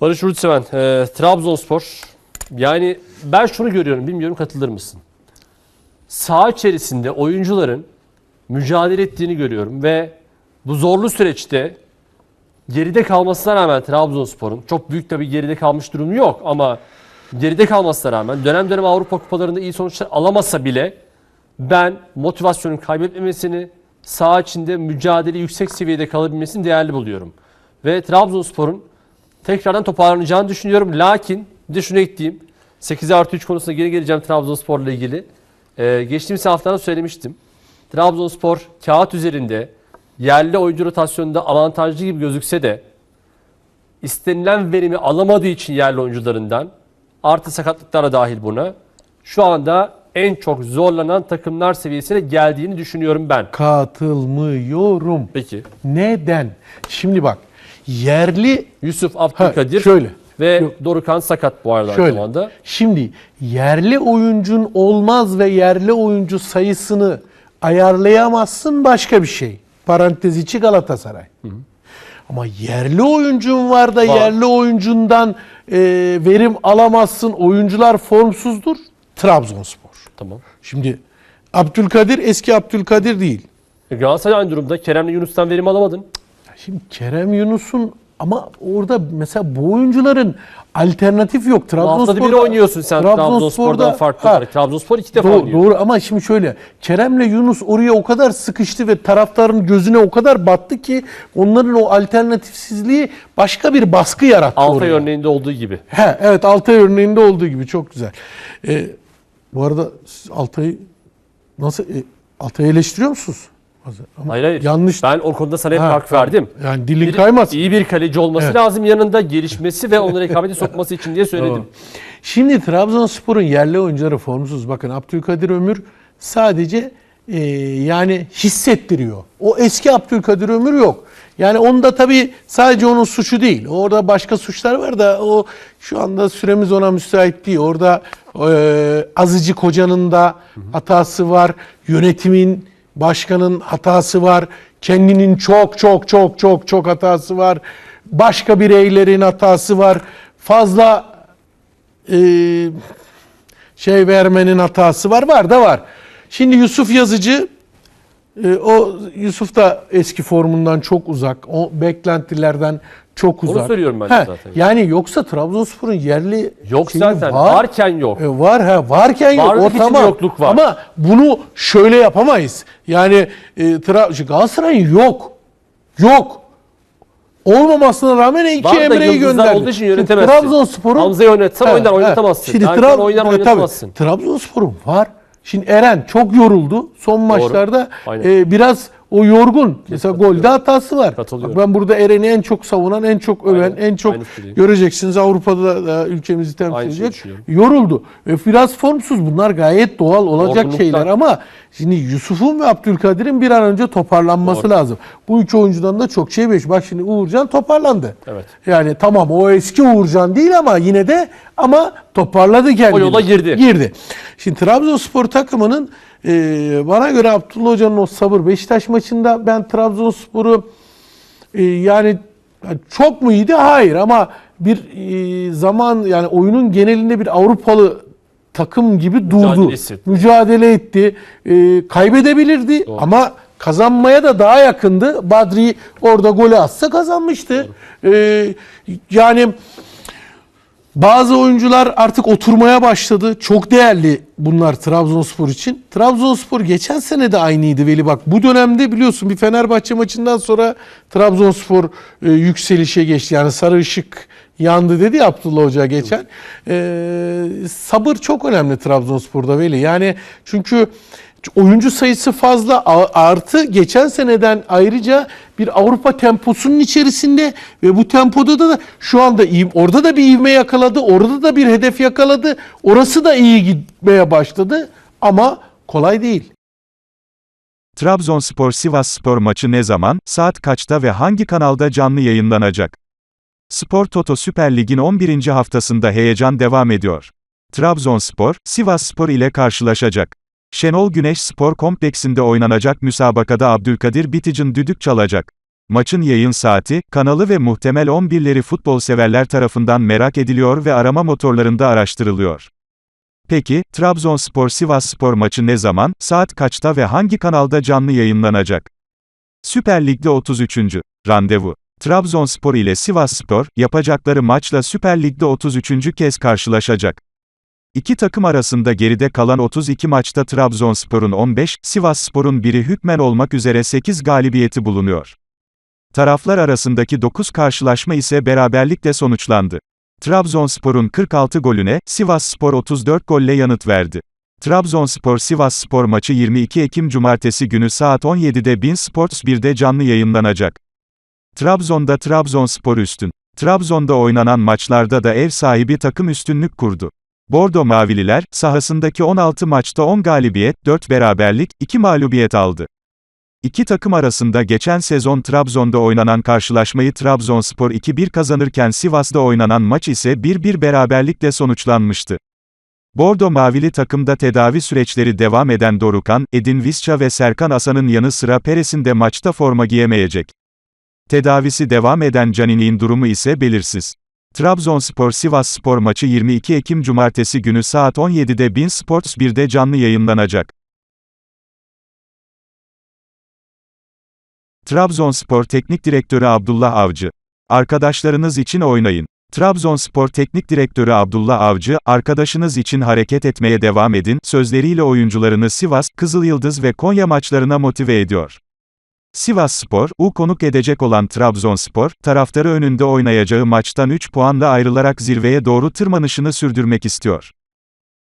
Barış Urtseven, e, Trabzonspor. Yani ben şunu görüyorum, bilmiyorum katılır mısın? Saha içerisinde oyuncuların mücadele ettiğini görüyorum ve bu zorlu süreçte geride kalmasına rağmen Trabzonspor'un çok büyük tabii geride kalmış durumu yok ama geride kalmasına rağmen dönem dönem Avrupa kupalarında iyi sonuçlar alamasa bile ben motivasyonun kaybetmemesini, saha içinde mücadele yüksek seviyede kalabilmesini değerli buluyorum. Ve Trabzonspor'un tekrardan toparlanacağını düşünüyorum. Lakin bir de şunu ekleyeyim. 8 artı 3 konusuna geri geleceğim Trabzonspor'la ilgili. Ee, geçtiğimiz haftada söylemiştim. Trabzonspor kağıt üzerinde yerli oyuncu rotasyonunda avantajlı gibi gözükse de istenilen verimi alamadığı için yerli oyuncularından artı sakatlıklara dahil buna şu anda en çok zorlanan takımlar seviyesine geldiğini düşünüyorum ben. Katılmıyorum. Peki. Neden? Şimdi bak yerli Yusuf Ha, Abdülkadir şöyle. ve Yok. Dorukan sakat bu arada Şöyle. zamanda. Şimdi yerli oyuncun olmaz ve yerli oyuncu sayısını ayarlayamazsın başka bir şey. Parantez içi Galatasaray. Ama yerli oyuncun var da Var. yerli oyuncundan e, verim alamazsın. Oyuncular formsuzdur. Trabzonspor. Tamam. Şimdi Abdülkadir eski Abdülkadir değil. E, Galatasaray aynı durumda. Kerem'le Yunus'tan verim alamadın. Şimdi Kerem Yunus'un ama orada mesela bu oyuncuların alternatif yok. Trabzonspor'da bir oynuyorsun sen Trabzonspor'dan farklı Ha, olarak. Trabzonspor iki defa Doğru, oynuyor. doğru ama şimdi şöyle Kerem'le Yunus oraya o kadar sıkıştı ve taraftarın gözüne o kadar battı ki onların o alternatifsizliği başka bir baskı yarattı Altay oraya. örneğinde olduğu gibi. He, evet Altay örneğinde olduğu gibi çok güzel. Ee, bu arada siz Altay'ı nasıl e, Altay'ı eleştiriyor musunuz? Ama Hayır hayır. Yanlış. Ben o konuda sana hep Ha, hak verdim. Yani dilin Bir- kaymaz. İyi bir kaleci olması Evet. lazım yanında gelişmesi ve onu rekabete sokması için diye söyledim. Doğru. Şimdi Trabzonspor'un yerli oyuncuları formsuz. Bakın Abdülkadir Ömür sadece e, yani hissettiriyor. O eski Abdülkadir Ömür yok. Yani onda tabii sadece onun suçu değil. Orada başka suçlar var da o şu anda süremiz ona müsait değil. Orada e, Azıcı Koca'nın da hatası var. Yönetimin, başkanın hatası var. Kendinin çok çok çok çok çok hatası var. Başka bireylerin hatası var. Fazla e, şey vermenin hatası var. Var da var. Şimdi Yusuf Yazıcı e, o Yusuf da eski formundan çok uzak. O beklentilerden çok uzak. söylüyorum ben He, zaten. Yani yoksa Trabzonspor'un yerli Yok zaten. var. Varken yok. E, var ha varken yok. Varlık O içinde tamam. yokluk var. Ama bunu şöyle yapamayız. Yani e, Tra- Galatasaray'ın yok. Yok. Olmamasına rağmen iki Var da Emre'yi yıldızlar gönderdi. olduğu için Şimdi yönetemezsin. Trabzonspor'un Hamza'yı oynatsan He, oynar he. oynatamazsın. Şimdi Trab- oynar e, tabii, oynatamazsın. Trabzonspor'un var. Şimdi Eren çok yoruldu son maçlarda. Aynen. e, biraz o yorgun. Mesela golde hatası var. Bak ben burada Eren'i en çok savunan, en çok öven, Aynen. en çok göreceksiniz Avrupa'da da ülkemizi temsil edecek. Yoruldu. Ve biraz formsuz. Bunlar gayet doğal olacak Yorgunluktan. şeyler ama şimdi Yusuf'un ve Abdülkadir'in bir an önce toparlanması Doğru. lazım. Bu iki oyuncudan da çok şey beş. Bak şimdi Uğurcan toparlandı. Evet. Yani tamam o eski Uğurcan değil ama yine de ama toparladı kendini. O yola girdi. Girdi. Şimdi Trabzonspor takımının e, bana göre Abdullah Hoca'nın o sabır Beşiktaş maçında ben Trabzonspor'u e, yani çok mu iyiydi? Hayır ama bir e, zaman yani oyunun genelinde bir Avrupalı takım gibi durdu. Mücadele hissetti. Mücadele etti. E, kaybedebilirdi ama kazanmaya da daha yakındı. Badri orada golü atsa kazanmıştı. E, yani bazı oyuncular artık oturmaya başladı. Çok değerli bunlar Trabzonspor için. Trabzonspor geçen sene de aynıydı Veli bak. Bu dönemde biliyorsun bir Fenerbahçe maçından sonra Trabzonspor e, yükselişe geçti. Yani sarı ışık yandı dedi ya Abdullah Hoca geçen. E, sabır çok önemli Trabzonspor'da Veli. Yani çünkü oyuncu sayısı fazla artı geçen seneden ayrıca bir Avrupa temposunun içerisinde ve bu tempoda da şu anda iyi orada da bir ivme yakaladı orada da bir hedef yakaladı orası da iyi gitmeye başladı ama kolay değil. Trabzonspor Sivasspor maçı ne zaman, saat kaçta ve hangi kanalda canlı yayınlanacak? Spor Toto Süper Lig'in 11. haftasında heyecan devam ediyor. Trabzonspor, Sivasspor ile karşılaşacak. Şenol Güneş Spor Kompleksinde oynanacak müsabakada Abdülkadir Bitic'in düdük çalacak. Maçın yayın saati, kanalı ve muhtemel 11'leri futbol severler tarafından merak ediliyor ve arama motorlarında araştırılıyor. Peki, Trabzonspor Sivasspor maçı ne zaman, saat kaçta ve hangi kanalda canlı yayınlanacak? Süper Lig'de 33. randevu. Trabzonspor ile Sivasspor, yapacakları maçla Süper Lig'de 33. kez karşılaşacak. İki takım arasında geride kalan 32 maçta Trabzonspor'un 15, Sivasspor'un biri hükmen olmak üzere 8 galibiyeti bulunuyor. Taraflar arasındaki 9 karşılaşma ise beraberlikle sonuçlandı. Trabzonspor'un 46 golüne, Sivasspor 34 golle yanıt verdi. Trabzonspor-Sivasspor maçı 22 Ekim Cumartesi günü saat 17'de Bin Sports 1'de canlı yayınlanacak. Trabzon'da Trabzonspor üstün. Trabzon'da oynanan maçlarda da ev sahibi takım üstünlük kurdu. Bordo Mavililer, sahasındaki 16 maçta 10 galibiyet, 4 beraberlik, 2 mağlubiyet aldı. İki takım arasında geçen sezon Trabzon'da oynanan karşılaşmayı Trabzonspor 2-1 kazanırken Sivas'ta oynanan maç ise 1-1 beraberlikle sonuçlanmıştı. Bordo Mavili takımda tedavi süreçleri devam eden Dorukan, Edin Visca ve Serkan Asan'ın yanı sıra Peres'in de maçta forma giyemeyecek. Tedavisi devam eden Canini'nin durumu ise belirsiz. Trabzonspor Sivasspor maçı 22 Ekim Cumartesi günü saat 17'de Bin Sports 1'de canlı yayınlanacak. Trabzonspor Teknik Direktörü Abdullah Avcı. Arkadaşlarınız için oynayın. Trabzonspor Teknik Direktörü Abdullah Avcı, arkadaşınız için hareket etmeye devam edin, sözleriyle oyuncularını Sivas, Kızılyıldız ve Konya maçlarına motive ediyor. Sivasspor, U konuk edecek olan Trabzonspor, taraftarı önünde oynayacağı maçtan 3 puanla ayrılarak zirveye doğru tırmanışını sürdürmek istiyor.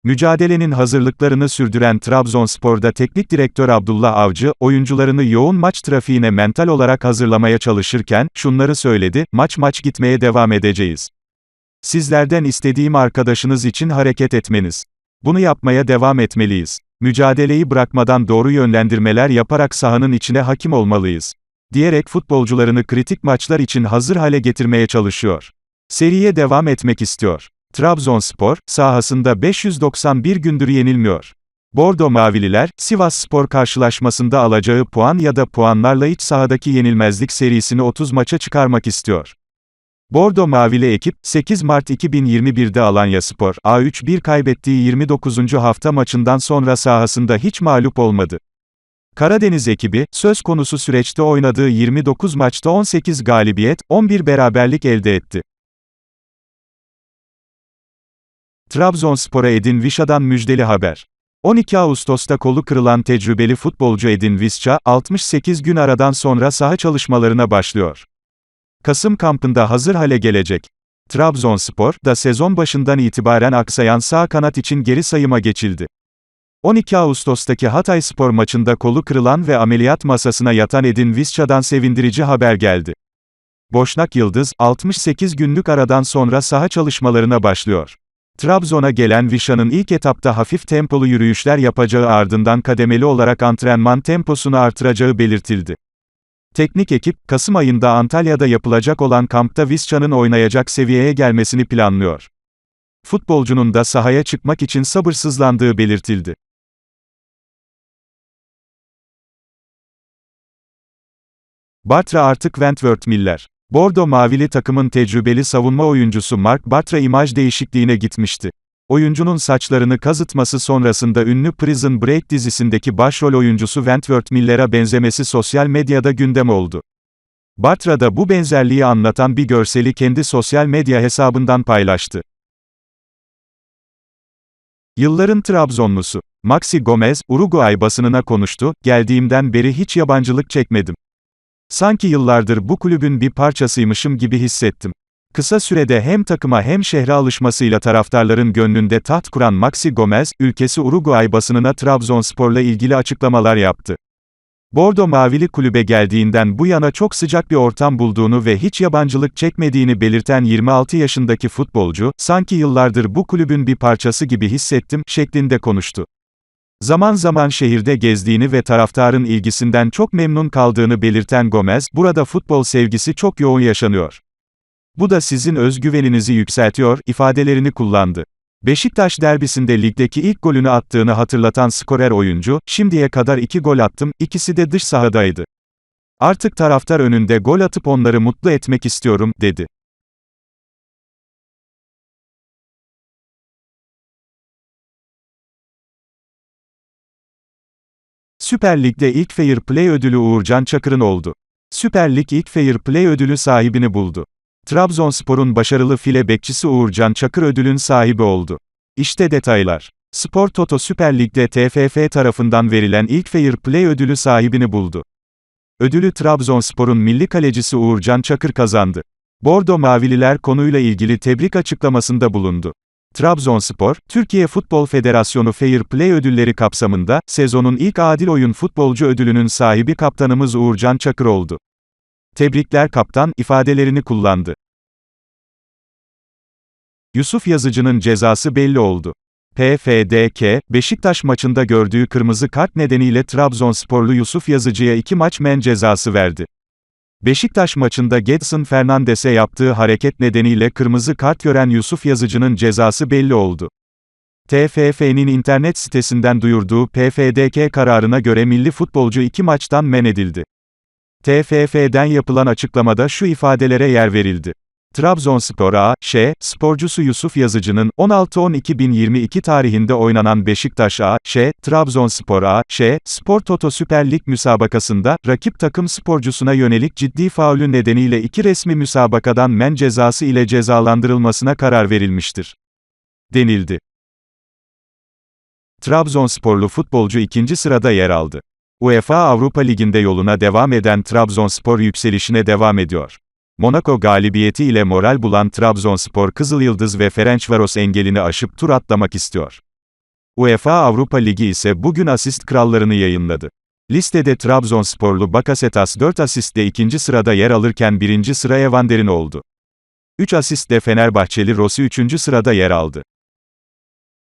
Mücadelenin hazırlıklarını sürdüren Trabzonspor'da teknik direktör Abdullah Avcı, oyuncularını yoğun maç trafiğine mental olarak hazırlamaya çalışırken, şunları söyledi, maç maç gitmeye devam edeceğiz. Sizlerden istediğim arkadaşınız için hareket etmeniz. Bunu yapmaya devam etmeliyiz. Mücadeleyi bırakmadan doğru yönlendirmeler yaparak sahanın içine hakim olmalıyız. Diyerek futbolcularını kritik maçlar için hazır hale getirmeye çalışıyor. Seriye devam etmek istiyor. Trabzonspor, sahasında 591 gündür yenilmiyor. Bordo Mavililer, Sivas Spor karşılaşmasında alacağı puan ya da puanlarla iç sahadaki yenilmezlik serisini 30 maça çıkarmak istiyor. Bordo Mavili ekip, 8 Mart 2021'de Alanya Spor, A3-1 kaybettiği 29. hafta maçından sonra sahasında hiç mağlup olmadı. Karadeniz ekibi, söz konusu süreçte oynadığı 29 maçta 18 galibiyet, 11 beraberlik elde etti. Trabzonspor'a Edin Vişa'dan müjdeli haber. 12 Ağustos'ta kolu kırılan tecrübeli futbolcu Edin Visca, 68 gün aradan sonra saha çalışmalarına başlıyor. Kasım kampında hazır hale gelecek. Trabzonspor, da sezon başından itibaren aksayan sağ kanat için geri sayıma geçildi. 12 Ağustos'taki Hatay Spor maçında kolu kırılan ve ameliyat masasına yatan Edin Visca'dan sevindirici haber geldi. Boşnak Yıldız, 68 günlük aradan sonra saha çalışmalarına başlıyor. Trabzon'a gelen Vişa'nın ilk etapta hafif tempolu yürüyüşler yapacağı ardından kademeli olarak antrenman temposunu artıracağı belirtildi. Teknik ekip, Kasım ayında Antalya'da yapılacak olan kampta Visca'nın oynayacak seviyeye gelmesini planlıyor. Futbolcunun da sahaya çıkmak için sabırsızlandığı belirtildi. Bartra artık Wentworth Miller. Bordo Mavili takımın tecrübeli savunma oyuncusu Mark Bartra imaj değişikliğine gitmişti. Oyuncunun saçlarını kazıtması sonrasında ünlü Prison Break dizisindeki başrol oyuncusu Wentworth Miller'a benzemesi sosyal medyada gündem oldu. Bartra da bu benzerliği anlatan bir görseli kendi sosyal medya hesabından paylaştı. Yılların Trabzonlusu, Maxi Gomez, Uruguay basınına konuştu, geldiğimden beri hiç yabancılık çekmedim. Sanki yıllardır bu kulübün bir parçasıymışım gibi hissettim. Kısa sürede hem takıma hem şehre alışmasıyla taraftarların gönlünde taht kuran Maxi Gomez, ülkesi Uruguay basınına Trabzonspor'la ilgili açıklamalar yaptı. Bordo Mavili kulübe geldiğinden bu yana çok sıcak bir ortam bulduğunu ve hiç yabancılık çekmediğini belirten 26 yaşındaki futbolcu, sanki yıllardır bu kulübün bir parçası gibi hissettim, şeklinde konuştu. Zaman zaman şehirde gezdiğini ve taraftarın ilgisinden çok memnun kaldığını belirten Gomez, burada futbol sevgisi çok yoğun yaşanıyor. Bu da sizin özgüveninizi yükseltiyor, ifadelerini kullandı. Beşiktaş derbisinde ligdeki ilk golünü attığını hatırlatan skorer oyuncu, şimdiye kadar iki gol attım, ikisi de dış sahadaydı. Artık taraftar önünde gol atıp onları mutlu etmek istiyorum, dedi. Süper Lig'de ilk Fair Play ödülü Uğurcan Çakır'ın oldu. Süper Lig ilk Fair Play ödülü sahibini buldu. Trabzonspor'un başarılı file bekçisi Uğurcan Çakır ödülün sahibi oldu. İşte detaylar. Spor Toto Süper Lig'de TFF tarafından verilen ilk Fair Play ödülü sahibini buldu. Ödülü Trabzonspor'un milli kalecisi Uğurcan Çakır kazandı. Bordo Mavililer konuyla ilgili tebrik açıklamasında bulundu. Trabzonspor, Türkiye Futbol Federasyonu Fair Play ödülleri kapsamında, sezonun ilk adil oyun futbolcu ödülünün sahibi kaptanımız Uğurcan Çakır oldu. Tebrikler kaptan, ifadelerini kullandı. Yusuf Yazıcı'nın cezası belli oldu. PFDK, Beşiktaş maçında gördüğü kırmızı kart nedeniyle Trabzonsporlu Yusuf Yazıcı'ya iki maç men cezası verdi. Beşiktaş maçında Gedson Fernandes'e yaptığı hareket nedeniyle kırmızı kart gören Yusuf Yazıcı'nın cezası belli oldu. TFF'nin internet sitesinden duyurduğu PFDK kararına göre milli futbolcu iki maçtan men edildi. TFF'den yapılan açıklamada şu ifadelere yer verildi. Trabzonspor A.Ş. sporcusu Yusuf Yazıcı'nın 16-10-2022 tarihinde oynanan Beşiktaş A.Ş. Trabzonspor A.Ş. Spor Toto Süper Lig müsabakasında, rakip takım sporcusuna yönelik ciddi faulü nedeniyle iki resmi müsabakadan men cezası ile cezalandırılmasına karar verilmiştir. Denildi. Trabzonsporlu futbolcu ikinci sırada yer aldı. UEFA Avrupa Ligi'nde yoluna devam eden Trabzonspor yükselişine devam ediyor. Monaco galibiyeti ile moral bulan Trabzonspor Kızılyıldız ve Ferencvaros engelini aşıp tur atlamak istiyor. UEFA Avrupa Ligi ise bugün asist krallarını yayınladı. Listede Trabzonsporlu Bakasetas 4 asistle ikinci sırada yer alırken birinci sıra Evander'in oldu. 3 asistle Fenerbahçeli Rossi üçüncü sırada yer aldı.